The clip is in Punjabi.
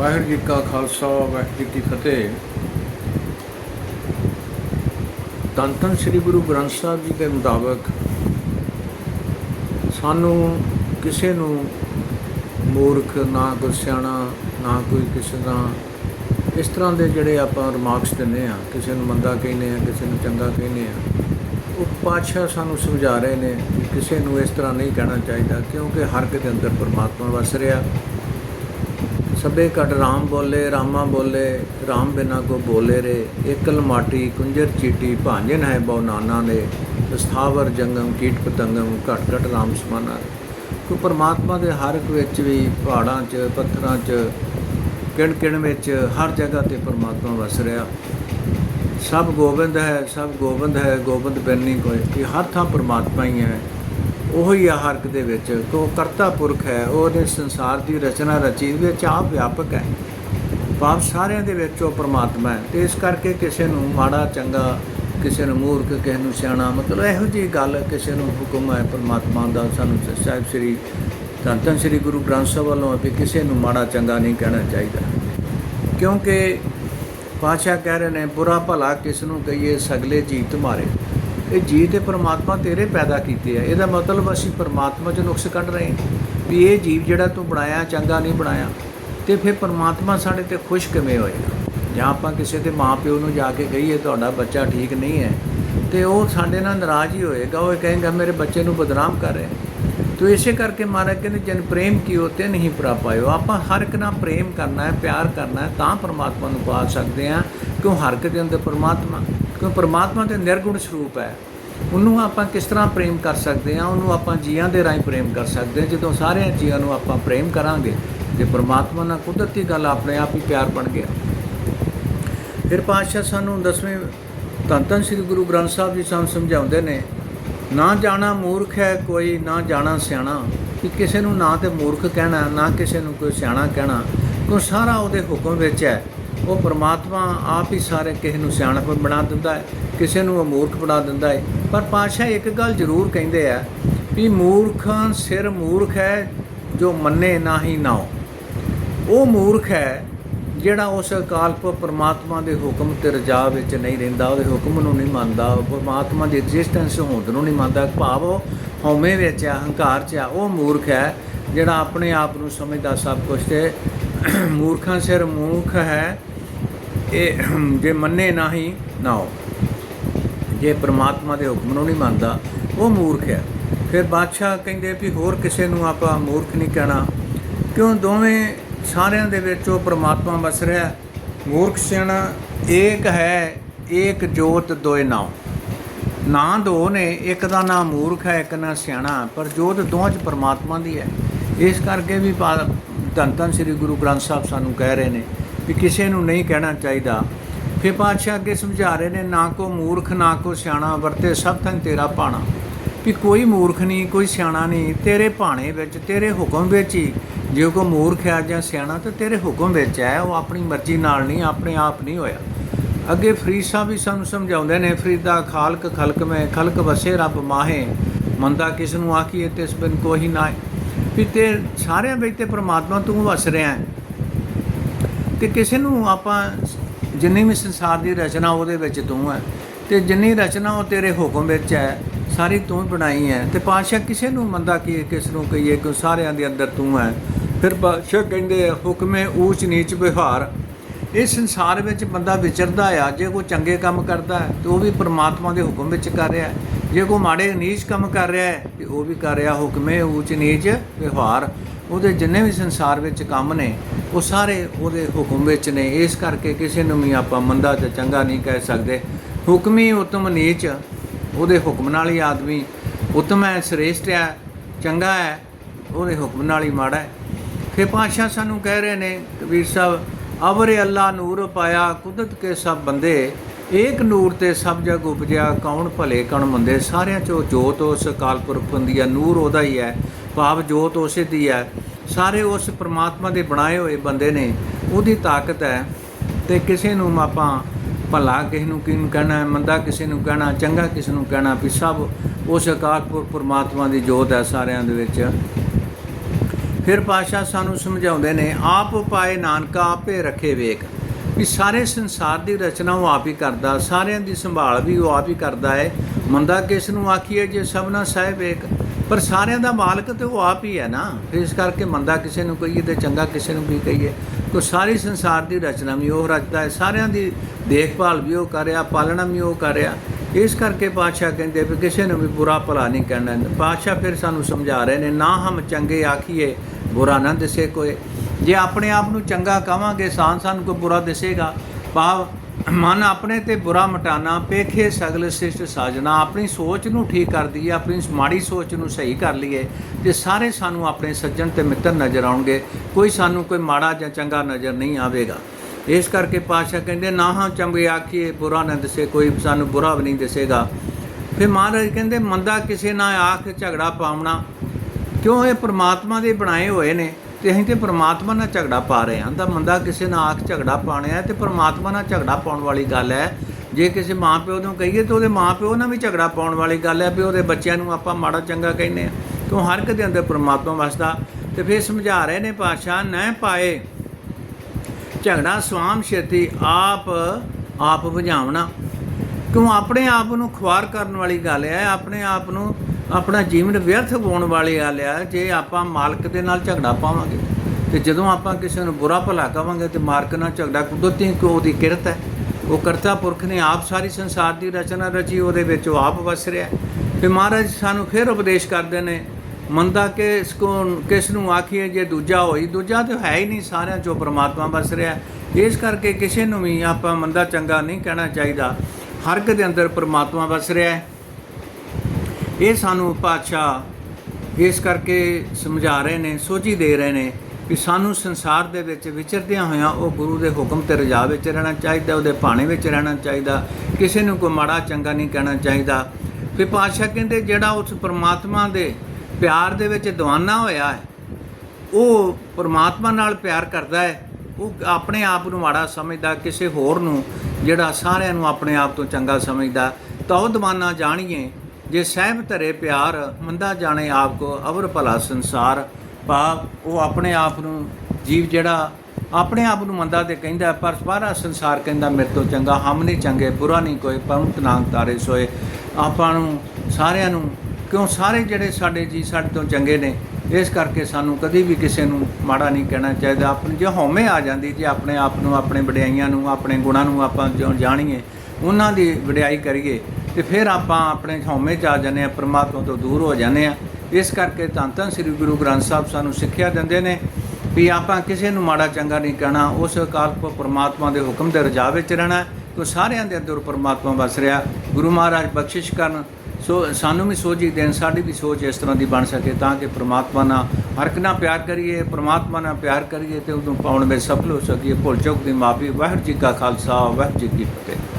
ਵਾਹਿਗੁਰੂ ਜੀ ਕਾ ਖਾਲਸਾ, ਵਾਹਿਗੁਰੂ ਜੀ ਕੀ ਫਤਿਹ। ਧੰਨ ਧੰਨ ਸ੍ਰੀ ਗੁਰੂ ਗ੍ਰੰਥ ਸਾਹਿਬ ਜੀ ਦੇ ਮੁਤਾਬਕ ਸਾਨੂੰ ਕਿਸੇ ਨੂੰ ਮੂਰਖ, ਨਾ ਕੋਈ ਸਿਆਣਾ, ਨਾ ਕੋਈ ਕਿਸੇ ਦਾ ਇਸ ਤਰ੍ਹਾਂ ਦੇ ਜਿਹੜੇ ਆਪਾਂ ਰਿਮਾਰਕਸ ਦਿੰਦੇ ਆ ਕਿਸੇ ਨੂੰ ਮੰਦਾ ਕਹਿੰਦੇ ਆ ਕਿਸੇ ਨੂੰ ਚੰਗਾ ਕਹਿੰਦੇ ਆ ਉਹ ਪਾਤਸ਼ਾਹ ਸਾਨੂੰ ਸਮਝਾ ਰਹੇ ਨੇ ਕਿ ਕਿਸੇ ਨੂੰ ਇਸ ਤਰ੍ਹਾਂ ਨਹੀਂ ਕਹਿਣਾ ਚਾਹੀਦਾ ਕਿਉਂਕਿ ਹਰ ਇੱਕ ਦੇ ਅੰਦਰ ਪਰਮਾਤਮਾ ਵਸ ਰਿਹਾ। ਸਭੇ ਕਟ ਰਾਮ ਬੋਲੇ, ਰਾਮਾ ਬੋਲੇ, ਰਾਮ ਬਿਨਾ ਕੋ ਬੋਲੇ ਰੇ ਇਕਲ ਮਾਟੀ ਕੁੰਜਰ ਚੀਟੀ ਭਾਂਜਨ ਹੈ ਬਹੁ ਨਾਨਾ ਨੇ ਸਥਾਵਰ ਜੰਗਮ ਕੀਟ ਪਤੰਗਮ ਘਟ ਘਟ ਰਾਮ ਸਮਾਨਾ ਕੋ ਪਰਮਾਤਮਾ ਦੇ ਹਰ ਇੱਕ ਵਿੱਚ ਵੀ ਪਹਾੜਾਂ 'ਚ, ਪੱਥਰਾਂ 'ਚ, ਕਿਣ ਕਿਣ ਵਿੱਚ ਹਰ ਜਗ੍ਹਾ ਤੇ ਪਰਮਾਤਮਾ ਵਸ ਰਿਹਾ। ਸਭ ਗੋਬਿੰਦ ਹੈ, ਸਭ ਗੋਬਿੰਦ ਹੈ, ਗੋਬਿੰਦ ਬਿਨ ਨਹੀਂ ਕੋਈ, ਇਹ ਹਰ ਥਾਂ ਪਰਮਾਤਮਾ ਹੀ ਹੈ। ਉਹੀ ਆ ਹਰ ਇੱਕ ਦੇ ਵਿੱਚ ਕੋ ਕਰਤਾ ਪੁਰਖ ਹੈ, ਉਹਨੇ ਸੰਸਾਰ ਦੀ ਰਚਨਾ ਰਚੀ ਵਿੱਚ ਆਪ ਵਿਆਪਕ ਹੈ। ਪਾਪ ਸਾਰਿਆਂ ਦੇ ਵਿੱਚ ਉਹ ਪਰਮਾਤਮਾ ਹੈ। ਤੇ ਇਸ ਕਰਕੇ ਕਿਸੇ ਨੂੰ ਮਾੜਾ, ਚੰਗਾ, ਕਿਸੇ ਨੂੰ ਮੂਰਖ, ਕਿਸੇ ਨੂੰ ਸਿਆਣਾ, ਮਤਲਬ ਇਹੋ ਜੀ ਗੱਲ ਕਿਸੇ ਨੂੰ ਹੁਕਮ ਹੈ ਪਰਮਾਤਮਾ ਦਾ। ਸਾਨੂੰ ਸਾਹਿਬ ਸ੍ਰੀ ਧੰਨ ਧੰਨ ਸ੍ਰੀ ਗੁਰੂ ਗ੍ਰੰਥ ਸਾਹਿਬ ਵੱਲੋਂ ਵੀ ਕਿਸੇ ਨੂੰ ਮਾੜਾ, ਚੰਗਾ ਨਹੀਂ ਕਹਿਣਾ ਚਾਹੀਦਾ। ਕਿਉਂਕਿ ਪਾਤਸ਼ਾਹ ਕਹਿ ਰਹੇ ਨੇ, ਬੁਰਾ ਭਲਾ ਕਿਸ ਨੂੰ ਕਹੀਏ, ਸਗਲੇ ਜੀ ਤੁਮਾਰੇ ਇਹ ਜੀ ਤੇ ਪਰਮਾਤਮਾ ਤੇਰੇ ਪੈਦਾ ਕੀਤੇ ਆ। ਇਹਦਾ ਮਤਲਬ ਅਸੀਂ ਪਰਮਾਤਮਾ 'ਚ ਨੁਕਸ ਕੱਢ ਰਹੇ ਹਾਂ ਵੀ ਇਹ ਜੀਵ ਜਿਹੜਾ ਤੂੰ ਬਣਾਇਆ, ਚੰਗਾ ਨਹੀਂ ਬਣਾਇਆ, ਤੇ ਫਿਰ ਪਰਮਾਤਮਾ ਸਾਡੇ ਤੇ ਖੁਸ਼ ਕਿਵੇਂ ਹੋਏਗਾ ਜਾਂ ਆਪਾਂ ਕਿਸੇ ਦੇ ਮਾਪਿਓ ਨੂੰ ਜਾ ਕੇ ਕਹੀਏ, ਤੁਹਾਡਾ ਬੱਚਾ ਠੀਕ ਨਹੀਂ ਹੈ, ਤੇ ਉਹ ਸਾਡੇ ਨਾਲ ਨਾਰਾਜ਼ ਹੀ ਹੋਏਗਾ। ਉਹ ਕਹੇਗਾ, ਮੇਰੇ ਬੱਚੇ ਨੂੰ ਬਦਨਾਮ ਕਰ ਰਿਹਾ ਤੋ ਇਸੇ ਕਰਕੇ ਮਹਾਰਾਜ ਕਹਿੰਦੇ, ਜਨ ਪ੍ਰੇਮ ਕੀਓ ਤੇ ਨਹੀਂ ਪ੍ਰਾਪਾਇਓ ਆਪਾਂ ਹਰ ਇੱਕ ਨਾਲ ਪ੍ਰੇਮ ਕਰਨਾ ਹੈ, ਪਿਆਰ ਕਰਨਾ ਹੈ, ਤਾਂ ਪਰਮਾਤਮਾ ਨੂੰ ਪਾ ਸਕਦੇ ਹਾਂ, ਕਿਉਂ? ਹਰ ਇੱਕ ਦੇ ਅੰਦਰ ਪ੍ਰਮਾਤਮਾ। ਕਿਉਂ ਪਰਮਾਤਮਾ ਤੇ ਨਿਰਗੁਣ ਸਰੂਪ ਹੈ। ਉਹਨੂੰ ਆਪਾਂ ਕਿਸ ਤਰ੍ਹਾਂ ਪ੍ਰੇਮ ਕਰ ਸਕਦੇ ਹਾਂ, ਉਹਨੂੰ ਆਪਾਂ ਜੀਆਂ ਦੇ ਰਾਹੀਂ ਪ੍ਰੇਮ ਕਰ ਸਕਦੇ ਹਾਂ। ਜਦੋਂ ਸਾਰਿਆਂ ਜੀਆਂ ਨੂੰ ਆਪਾਂ ਪ੍ਰੇਮ ਕਰਾਂਗੇ, ਤੇ ਪਰਮਾਤਮਾ ਨਾਲ ਕੁਦਰਤੀ ਗੱਲ ਆਪਣੇ ਆਪ ਹੀ ਪਿਆਰ ਬਣ ਗਿਆ। ਫਿਰ ਪਾਤਸ਼ਾਹ ਸਾਨੂੰ ਦਸਵੇਂ ਧੰਨ ਧੰਨ ਸ੍ਰੀ ਗੁਰੂ ਗ੍ਰੰਥ ਸਾਹਿਬ ਜੀ ਸਾਨੂੰ ਸਮਝਾਉਂਦੇ ਨੇ, ਨਾ ਜਾਣਾ ਮੂਰਖ ਹੈ ਕੋਈ, ਨਾ ਜਾਣਾ ਸਿਆਣਾ। ਕਿ ਕਿਸੇ ਨੂੰ ਨਾ ਤੇ ਮੂਰਖ ਕਹਿਣਾ, ਨਾ ਕਿਸੇ ਨੂੰ ਕੋਈ ਸਿਆਣਾ ਕਹਿਣਾ। ਕੋ ਸਾਰਾ ਉਹਦੇ ਹੁਕਮ ਵਿੱਚ ਹੈ। ਉਹ ਪ੍ਰਮਾਤਮਾ ਆਪ ਹੀ ਸਾਰੇ ਕਿਸੇ ਨੂੰ ਸਿਆਣਪ ਬਣਾ ਦਿੰਦਾ ਹੈ, ਕਿਸੇ ਨੂੰ ਮੂਰਖ ਬਣਾ ਦਿੰਦਾ ਹੈ। ਪਰ ਪਾਤਸ਼ਾਹ ਇੱਕ ਗੱਲ ਜ਼ਰੂਰ ਕਹਿੰਦੇ ਆ ਵੀ ਮੂਰਖਾਂ ਸਿਰ ਮੂਰਖ ਹੈ ਜੋ ਮੰਨੇ ਨਾ ਹੀ। ਨਾਉ ਉਹ ਮੂਰਖ ਹੈ ਜਿਹੜਾ ਉਸ ਅਕਾਲਪ ਪਰਮਾਤਮਾ ਦੇ ਹੁਕਮ ਤੇ ਰਜਾ ਵਿੱਚ ਨਹੀਂ ਰਹਿੰਦਾ, ਉਹਦੇ ਹੁਕਮ ਨੂੰ ਨਹੀਂ ਮੰਨਦਾ, ਉਹ ਪਰਮਾਤਮਾ ਦੀ ਐਗਜ਼ਿਸਟੈਂਸ ਹੋਂਦ ਨੂੰ ਨਹੀਂ ਮੰਨਦਾ, ਭਾਵ ਉਹ ਹਉਮੈ ਵਿੱਚ ਆ ਹੰਕਾਰ 'ਚ ਆ ਉਹ ਮੂਰਖ ਹੈ ਜਿਹੜਾ ਆਪਣੇ ਆਪ ਨੂੰ ਸਮਝਦਾ ਸਭ ਕੁਝ ਤੇ ਮੂਰਖਾਂ ਸਿਰ ਮੂਰਖ ਹੈ ਇਹ ਜੇ ਮੰਨੇ ਨਾ ਹੀ ਨਾ ਨਾਓ ਜੇ ਪ੍ਰਮਾਤਮਾ ਦੇ ਹੁਕਮ ਨੂੰ ਨਹੀਂ ਮੰਨਦਾ, ਉਹ ਮੂਰਖ ਹੈ। ਫਿਰ ਬਾਦਸ਼ਾਹ ਕਹਿੰਦੇ ਵੀ ਹੋਰ ਕਿਸੇ ਨੂੰ ਆਪਾਂ ਮੂਰਖ ਨਹੀਂ ਕਹਿਣਾ। ਕਿਉਂ ਦੋਵੇਂ ਸਾਰਿਆਂ ਦੇ ਵਿੱਚ ਉਹ ਪ੍ਰਮਾਤਮਾ ਵਸ ਰਿਹਾ ਮੂਰਖ ਸਿਆਣਾ ਏਕ ਹੈ, ਏਕ ਜੋਤ ਦੋਏ ਨਾਮ ਨਾਂ ਦੋ ਨੇ, ਇੱਕ ਦਾ ਨਾਮ ਮੂਰਖ ਹੈ, ਇੱਕ ਨਾ ਸਿਆਣਾ, ਪਰ ਜੋਤ ਦੋਹਾਂ 'ਚ ਪਰਮਾਤਮਾ ਦੀ ਹੈ। ਇਸ ਕਰਕੇ ਵੀ ਧੰਨ ਧੰਨ ਸ੍ਰੀ ਗੁਰੂ ਗ੍ਰੰਥ ਸਾਹਿਬ ਸਾਨੂੰ ਕਹਿ ਰਹੇ ਨੇ ਵੀ ਕਿਸੇ ਨੂੰ ਨਹੀਂ ਕਹਿਣਾ ਚਾਹੀਦਾ। ਫਿਰ ਪਾਤਸ਼ਾਹ ਅੱਗੇ ਸਮਝਾ ਰਹੇ ਨੇ, ਨਾ ਕੋ ਮੂਰਖ, ਨਾ ਕੋ ਸਿਆਣਾ, ਵਰਤੇ ਸਭ ਥਾਂ ਤੇਰਾ ਪਾਣਾ ਵੀ ਕੋਈ ਮੂਰਖ ਨਹੀਂ, ਕੋਈ ਸਿਆਣਾ ਨਹੀਂ, ਤੇਰੇ ਭਾਣੇ ਵਿੱਚ, ਤੇਰੇ ਹੁਕਮ ਵਿੱਚ ਹੀ। ਜੇ ਕੋ ਮੂਰਖ ਹੈ ਜਾਂ ਸਿਆਣਾ, ਤਾਂ ਤੇਰੇ ਹੁਕਮ ਵਿੱਚ ਹੈ, ਉਹ ਆਪਣੀ ਮਰਜ਼ੀ ਨਾਲ ਨਹੀਂ, ਆਪਣੇ ਆਪ ਨਹੀਂ ਹੋਇਆ। ਅੱਗੇ ਫਰੀਦ ਸਾਹਿਬ ਵੀ ਸਾਨੂੰ ਸਮਝਾਉਂਦੇ ਨੇ, ਫਰੀਦਾ ਖਾਲਕ ਖਲਕ ਮੈਂ, ਖਲਕ ਵਸੇ ਰੱਬ ਮਾਹੇ। ਮੰਦਾ ਕਿਸ ਨੂੰ ਆਖੀਏ, ਤਿਸ ਬਿਨ ਕੋਈ ਨਾ ਵੀ ਤੇ ਸਾਰਿਆਂ ਵਿੱਚ ਤੇ ਪ੍ਰਮਾਤਮਾ ਤੂੰ ਵਸ ਰਿਹਾ ਹੈ। ਤੇ ਕਿਸੇ ਨੂੰ ਆਪਾਂ ਜਿੰਨੀ ਵੀ ਸੰਸਾਰ ਦੀ ਰਚਨਾ ਉਹਦੇ ਵਿੱਚ ਤੂੰ ਹੈ ਤੇ ਜਿੰਨੀ ਰਚਨਾ ਉਹ ਤੇਰੇ ਹੁਕਮ ਵਿੱਚ ਹੈ ਸਾਰੀ ਤੂੰ ਬਣਾਈ ਹੈ ਤੇ ਪਾਤਸ਼ਾਹ ਕਿਸੇ ਨੂੰ ਮੰਦਾ ਕੀ ਕਿਸ ਨੂੰ ਕਹੀਏ ਕਿ ਸਾਰਿਆਂ ਦੇ ਅੰਦਰ ਤੂੰ ਹੈ। ਫਿਰ ਪਾਤਸ਼ਾਹ ਕਹਿੰਦੇ ਆ, ਹੁਕਮੇ ਊਚ ਨੀਚ ਵਿਹਾਰ। ਇਹ ਸੰਸਾਰ ਵਿੱਚ ਬੰਦਾ ਵਿਚਰਦਾ ਆ ਜੇ ਕੋਈ ਚੰਗੇ ਕੰਮ ਕਰਦਾ ਹੈ ਤੇ ਉਹ ਵੀ ਪ੍ਰਮਾਤਮਾ ਦੇ ਹੁਕਮ ਵਿੱਚ ਕਰ ਰਿਹਾ ਜੇ ਕੋਈ ਮਾੜੇ ਨੀਚ ਕੰਮ ਕਰ ਰਿਹਾ ਹੈ, ਤੇ ਉਹ ਵੀ ਕਰ ਰਿਹਾ ਹੁਕਮੇ ਊਚ ਨੀਚ ਵਿਵਹਾਰ। ਉਹਦੇ ਜਿੰਨੇ ਵੀ ਸੰਸਾਰ ਵਿੱਚ ਕੰਮ ਨੇ, ਉਹ ਸਾਰੇ ਉਹਦੇ ਹੁਕਮ ਵਿੱਚ ਨੇ। ਇਸ ਕਰਕੇ ਕਿਸੇ ਨੂੰ ਵੀ ਆਪਾਂ ਮੰਦਾ ਤੇ ਚੰਗਾ ਨਹੀਂ ਕਹਿ ਸਕਦੇ। ਹੁਕਮੀ ਉਤਮ ਨੀਚ, ਉਹਦੇ ਹੁਕਮ ਨਾਲ ਹੀ ਆਦਮੀ ਉਤਮ ਹੈ, ਸ੍ਰੇਸ਼ਟ ਹੈ, ਚੰਗਾ ਹੈ, ਉਹਦੇ ਹੁਕਮ ਨਾਲ ਹੀ ਮਾੜਾ ਹੈ। ਫਿਰ ਪਾਤਸ਼ਾਹ ਸਾਨੂੰ ਕਹਿ ਰਹੇ ਨੇ, ਕਬੀਰ ਸਾਹਿਬ, ਅਵਰੇ ਅੱਲਾ ਨੂਰ ਪਾਇਆ, ਕੁਦਰਤ ਕੇ ਸਭ ਬੰਦੇ ਏਕ ਨੂਰ ਤੇ ਸਭ ਜਗ ਉਪਜਿਆ, ਕੌਣ ਭਲੇ ਕਣ ਮੰਦੇ? ਸਾਰਿਆਂ ਚੋਂ ਜੋਤ ਉਸ ਅਕਾਲ ਪੁਰਖ ਦੀ ਹੈ, ਨੂਰ ਉਹਦਾ ਹੀ ਹੈ, ਭਾਵ ਜੋਤ ਉਸੇ ਦੀ ਹੈ। ਸਾਰੇ ਉਸ ਪ੍ਰਮਾਤਮਾ ਦੇ ਬਣਾਏ ਹੋਏ ਬੰਦੇ ਨੇ, ਉਹਦੀ ਤਾਕਤ ਹੈ ਤੇ ਕਿਸੇ ਨੂੰ ਆਪਾਂ ਭਲਾ ਕਿਸੇ ਨੂੰ ਕਿਹਨੂੰ ਕਹਿਣਾ, ਮੰਦਾ ਕਿਸੇ ਨੂੰ ਕਹਿਣਾ, ਚੰਗਾ ਕਿਸੇ ਨੂੰ ਕਹਿਣਾ, ਵੀ ਸਭ ਉਸ ਅਕਾਲ ਪੁਰਖ ਪ੍ਰਮਾਤਮਾ ਦੀ ਜੋਤ ਹੈ ਸਾਰਿਆਂ ਦੇ ਵਿੱਚ। ਫਿਰ ਪਾਤਸ਼ਾਹ ਸਾਨੂੰ ਸਮਝਾਉਂਦੇ ਨੇ, ਆਪ ਪਾਏ ਨਾਨਕਾ, ਆਪੇ ਰੱਖੇ ਵੇਖ। ਵੀ ਸਾਰੇ ਸੰਸਾਰ ਦੀ ਰਚਨਾ ਉਹ ਆਪ ਹੀ ਕਰਦਾ, ਸਾਰਿਆਂ ਦੀ ਸੰਭਾਲ ਵੀ ਉਹ ਆਪ ਹੀ ਕਰਦਾ ਹੈ। ਮੰਦਾ ਕਿਸ ਨੂੰ ਆਖੀਏ ਜੇ ਸਭਨਾ ਸਾਹਿਬ ਏਕ, ਪਰ ਸਾਰਿਆਂ ਦਾ ਮਾਲਕ ਤੇ ਉਹ ਆਪ ਹੀ ਹੈ ਨਾ। ਫਿਰ ਇਸ ਕਰਕੇ ਮੰਦਾ ਕਿਸੇ ਨੂੰ ਕਹੀਏ ਤੇ ਚੰਗਾ ਕਿਸੇ ਨੂੰ ਵੀ ਕਹੀਏ। ਕੋ ਸਾਰੀ ਸੰਸਾਰ ਦੀ ਰਚਨਾ ਵੀ ਉਹ ਰਚਦਾ ਹੈ, ਸਾਰਿਆਂ ਦੀ ਦੇਖਭਾਲ ਵੀ ਉਹ ਕਰ ਰਿਹਾ, ਪਾਲਣਾ ਵੀ ਉਹ ਕਰ ਰਿਹਾ। ਇਸ ਕਰਕੇ ਪਾਤਸ਼ਾਹ ਕਹਿੰਦੇ ਵੀ ਕਿਸੇ ਨੂੰ ਵੀ ਬੁਰਾ ਭਲਾ ਨਹੀਂ ਕਹਿਣਾ। ਪਾਤਸ਼ਾਹ ਫਿਰ ਸਾਨੂੰ ਸਮਝਾ ਰਹੇ ਨੇ, ਨਾ ਹਮ ਚੰਗੇ ਆਖੀਏ, ਬੁਰਾ ਨਾ ਦਿਸੇ ਕੋਈ। ਜੇ ਆਪਣੇ ਆਪ ਨੂੰ ਚੰਗਾ ਕਵਾਂਗੇ ਸਾਨ ਸਾਨੂੰ ਕੋਈ ਬੁਰਾ ਦਿਸੇਗਾ। ਭਾਵ ਮਨ ਆਪਣੇ ਤੇ ਬੁਰਾ ਮਟਾਣਾ, ਪੇਖੇ ਸਗਲ ਸਿਸ਼ਟ ਸਾਜਣਾ। ਆਪਣੀ ਸੋਚ ਨੂੰ ਠੀਕ ਕਰ ਦਈਏ, ਆਪਣੀ ਮਾੜੀ ਸੋਚ ਨੂੰ ਸਹੀ ਕਰ ਲਈਏ ਤੇ ਸਾਰੇ ਸਾਨੂੰ ਆਪਣੇ ਸੱਜਣ ਤੇ ਮਿੱਤਰ ਨਜ਼ਰ ਆਉਣਗੇ। ਕੋਈ ਸਾਨੂੰ ਕੋਈ ਮਾੜਾ ਜਾਂ ਚੰਗਾ ਨਜ਼ਰ ਨਹੀਂ ਆਵੇਗਾ। ਇਸ ਕਰਕੇ ਪਾਤਸ਼ਾਹ ਕਹਿੰਦੇ, ਨਾ ਹਾਂ ਚੰਗੇ ਆਖੀਏ, ਬੁਰਾ ਨਾ ਦਿਸੇ, ਕੋਈ ਸਾਨੂੰ ਬੁਰਾ ਵੀ ਨਹੀਂ ਦਿਸੇਗਾ। ਫਿਰ ਮਹਾਰਾਜ ਕਹਿੰਦੇ, ਮੰਦਾ ਕਿਸੇ ਨਾਲ ਆਖ ਝਗੜਾ ਪਾਉਣਾ। ਕਿਉਂ? ਇਹ ਪ੍ਰਮਾਤਮਾ ਦੇ ਬਣਾਏ ਹੋਏ ਨੇ। ਤੇ ਅਸੀਂ ਤੇ ਪ੍ਰਮਾਤਮਾ ਨਾਲ ਝਗੜਾ ਪਾ ਰਹੇ ਹਾਂ। ਤਾਂ ਬੰਦਾ ਕਿਸੇ ਨਾਲ ਆਖ ਝਗੜਾ ਪਾਣਿਆ ਹੈ ਤੇ ਪ੍ਰਮਾਤਮਾ ਨਾਲ ਝਗੜਾ ਪਾਉਣ ਵਾਲੀ ਗੱਲ ਹੈ। ਜੇ ਕਿਸੇ ਮਾਂ ਪਿਓ ਨੂੰ ਕਹੀਏ ਤਾਂ ਉਹਦੇ ਮਾਂ ਪਿਓ ਨਾਲ ਵੀ ਝਗੜਾ ਪਾਉਣ ਵਾਲੀ ਗੱਲ ਹੈ ਵੀ ਉਹਦੇ ਬੱਚਿਆਂ ਨੂੰ ਆਪਾਂ ਮਾੜਾ ਚੰਗਾ ਕਹਿੰਦੇ ਆ ਕਿਉਂ ਹਰ ਇੱਕ ਦੇ ਅੰਦਰ ਪ੍ਰਮਾਤਮਾ ਵਸਦਾ। ਤੇ ਫਿਰ ਸਮਝਾ ਰਹੇ ਨੇ ਪਾਤਸ਼ਾਹ ਨਾ ਪਾਏ, ਝਗੜਾ ਸਵਾਮ ਛੇਤੀ ਆਪ ਆਪ ਬੁਝਾਵਣਾ ਕਿਉਂ? ਆਪਣੇ ਆਪ ਨੂੰ ਖੁਆਰ ਕਰਨ ਵਾਲੀ ਗੱਲ ਹੈ। ਆਪਣੇ ਆਪ ਨੂੰ ਆਪਣਾ ਜੀਵਨ ਵਿਅਰਥ ਗਾਉਣ ਵਾਲੀ ਗੱਲ ਹੈ ਜੇ ਆਪਾਂ ਮਾਲਕ ਦੇ ਨਾਲ ਝਗੜਾ ਪਾਵਾਂਗੇ, ਤੇ ਜਦੋਂ ਆਪਾਂ ਕਿਸੇ ਨੂੰ ਬੁਰਾ ਭਲਾ ਕਵਾਂਗੇ ਤੇ ਮਾਲਕ ਨਾਲ ਝਗੜਾ, ਕੁਦਰਤੀ ਕੋ ਉਹਦੀ ਕਿਰਤ ਹੈ? ਉਹ ਕਰਤਾ ਪੁਰਖ ਨੇ ਆਪ ਸਾਰੀ ਸੰਸਾਰ ਦੀ ਰਚਨਾ ਰਚੀ, ਉਹਦੇ ਵਿੱਚ ਉਹ ਆਪ ਵਸ ਰਿਹਾ ਹੈ। ਮਹਾਰਾਜ ਸਾਨੂੰ ਫਿਰ ਉਪਦੇਸ਼ ਕਰਦੇ ਨੇ, ਮੰਦਾ ਕਿ ਇਸ ਕੋ, ਕਿਸ ਨੂੰ ਆਖੀਏ ਜੇ ਦੂਜਾ ਹੋਈ, ਦੂਜਾ ਤਾਂ ਹੈ ਹੀ ਨਹੀਂ, ਸਾਰਿਆਂ ਚੋਂ ਪ੍ਰਮਾਤਮਾ ਵਸ ਰਿਹਾ ਇਸ ਕਰਕੇ ਕਿਸੇ ਨੂੰ ਵੀ ਆਪਾਂ ਮੰਦਾ ਚੰਗਾ ਨਹੀਂ ਕਹਿਣਾ ਚਾਹੀਦਾ। ਹਰ ਇੱਕ ਦੇ ਅੰਦਰ ਪ੍ਰਮਾਤਮਾ ਵਸ ਰਿਹਾ ਹੈ। ਇਹ ਸਾਨੂੰ ਪਾਤਸ਼ਾਹ ਇਸ ਕਰਕੇ ਸਮਝਾ ਰਹੇ ਨੇ, ਸੋਝੀ ਦੇ ਰਹੇ ਨੇ ਕਿ ਸਾਨੂੰ ਸੰਸਾਰ ਦੇ ਵਿੱਚ ਵਿਚਰਦਿਆਂ ਹੋਇਆਂ ਉਹ ਗੁਰੂ ਦੇ ਹੁਕਮ ਤੇ ਰਜਾ ਵਿੱਚ ਰਹਿਣਾ ਚਾਹੀਦਾ, ਉਹਦੇ ਭਾਣੇ ਵਿੱਚ ਰਹਿਣਾ ਚਾਹੀਦਾ, ਕਿਸੇ ਨੂੰ ਕੋਈ ਮਾੜਾ ਚੰਗਾ ਨਹੀਂ ਕਹਿਣਾ ਚਾਹੀਦਾ। ਫਿਰ ਪਾਤਸ਼ਾਹ ਕਹਿੰਦੇ ਜਿਹੜਾ ਉਸ ਪਰਮਾਤਮਾ ਦੇ ਪਿਆਰ ਦੇ ਵਿੱਚ ਦਵਾਨਾ ਹੋਇਆ ਹੈ, ਉਹ ਪਰਮਾਤਮਾ ਨਾਲ ਪਿਆਰ ਕਰਦਾ ਹੈ, ਉਹ ਆਪਣੇ ਆਪ ਨੂੰ ਮਾੜਾ ਸਮਝਦਾ, ਕਿਸੇ ਹੋਰ ਨੂੰ ਜਿਹੜਾ ਸਾਰਿਆਂ ਨੂੰ ਆਪਣੇ ਆਪ ਤੋਂ ਚੰਗਾ ਸਮਝਦਾ, ਤਾਂ ਉਹ ਦਵਾਨਾ ਜਾਣੀਏ। ਜੇ ਸਹਿਬ ਧਰੇ ਪਿਆਰ, ਮੰਦਾ ਜਾਣੇ ਆਪ ਕੋ ਅਵਰ ਭਲਾ ਸੰਸਾਰ। ਭਾਵ ਉਹ ਆਪਣੇ ਆਪ ਨੂੰ ਜੀਵ ਜਿਹੜਾ ਆਪਣੇ ਆਪ ਨੂੰ ਮੰਦਾ ਤੇ ਕਹਿੰਦਾ ਪਰ ਸਾਰਾ ਸੰਸਾਰ ਕਹਿੰਦਾ ਮੇਰੇ ਤੋਂ ਚੰਗਾ, ਹਮ ਨਹੀਂ ਚੰਗੇ, ਬੁਰਾ ਨਹੀਂ ਕੋਈ ਪੰਤ ਨਾਮ ਤਾਰੇ ਸੋਏ। ਆਪਾਂ ਨੂੰ ਸਾਰਿਆਂ ਨੂੰ ਕਿਉਂ ਸਾਰੇ ਜਿਹੜੇ ਸਾਡੇ ਜੀ ਸਾਡੇ ਤੋਂ ਚੰਗੇ ਨੇ, ਇਸ ਕਰਕੇ ਸਾਨੂੰ ਕਦੀ ਵੀ ਕਿਸੇ ਨੂੰ ਮਾੜਾ ਨਹੀਂ ਕਹਿਣਾ ਚਾਹੀਦਾ। ਆਪਣੀ ਜੇ ਹਉਮੈ ਆ ਜਾਂਦੀ, ਜੇ ਆਪਣੇ ਆਪ ਨੂੰ, ਆਪਣੇ ਵਡਿਆਈਆਂ ਨੂੰ, ਆਪਣੇ ਗੁਣਾਂ ਨੂੰ ਆਪਾਂ ਜੋ ਜਾਣੀਏ, ਉਹਨਾਂ ਦੀ ਵਡਿਆਈ ਕਰੀਏ ਤੇ ਫਿਰ ਆਪਾਂ ਆਪਣੇ ਹਉਮੈ 'ਚ ਆ ਜਾਂਦੇ ਆ ਪਰਮਾਤਮਾ ਤੋਂ ਦੂਰ ਹੋ ਜਾਂਦੇ ਆ ਇਸ ਕਰਕੇ ਧੰਨ ਧੰਨ ਸ੍ਰੀ ਗੁਰੂ ਗ੍ਰੰਥ ਸਾਹਿਬ ਸਾਨੂੰ ਸਿੱਖਿਆ ਦਿੰਦੇ ਨੇ ਵੀ ਆਪਾਂ ਕਿਸੇ ਨੂੰ ਮਾੜਾ ਚੰਗਾ ਨਹੀਂ ਕਹਿਣਾ, ਉਸ ਅਕਾਲ ਪੁਰਖ ਪ੍ਰਮਾਤਮਾ ਦੇ ਹੁਕਮ ਦੇ ਰਜਾ ਵਿੱਚ ਰਹਿਣਾ ਕਿ ਸਾਰਿਆਂ ਦੇ ਅੰਦਰ ਪਰਮਾਤਮਾ ਵਸ ਰਿਹਾ। ਗੁਰੂ ਮਹਾਰਾਜ ਬਖਸ਼ਿਸ਼ ਕਰਨ। ਸੋ ਸਾਨੂੰ ਵੀ ਸੋਝੀ ਦੇਣ, ਸਾਡੀ ਵੀ ਸੋਚ ਇਸ ਤਰ੍ਹਾਂ ਦੀ ਬਣ ਸਕੇ ਤਾਂ ਕਿ ਪਰਮਾਤਮਾ ਨਾਲ ਹਰ ਇੱਕ ਨਾਲ ਪਿਆਰ ਕਰੀਏ, ਪਰਮਾਤਮਾ ਨਾਲ ਪਿਆਰ ਕਰੀਏ ਤੇ ਉਦੋਂ ਪਾਉਣ ਵਿੱਚ ਸਫਲ ਹੋ ਸਕੀਏ। ਭੁੱਲ ਚੁੱਕ ਦੀ ਮਾਫੀ। ਵਾਹਿਗੁਰੂ ਜੀ ਕਾ ਖਾਲਸਾ, ਵਾਹਿਗੁਰੂ ਜੀ ਕੀ ਫਤਿਹ।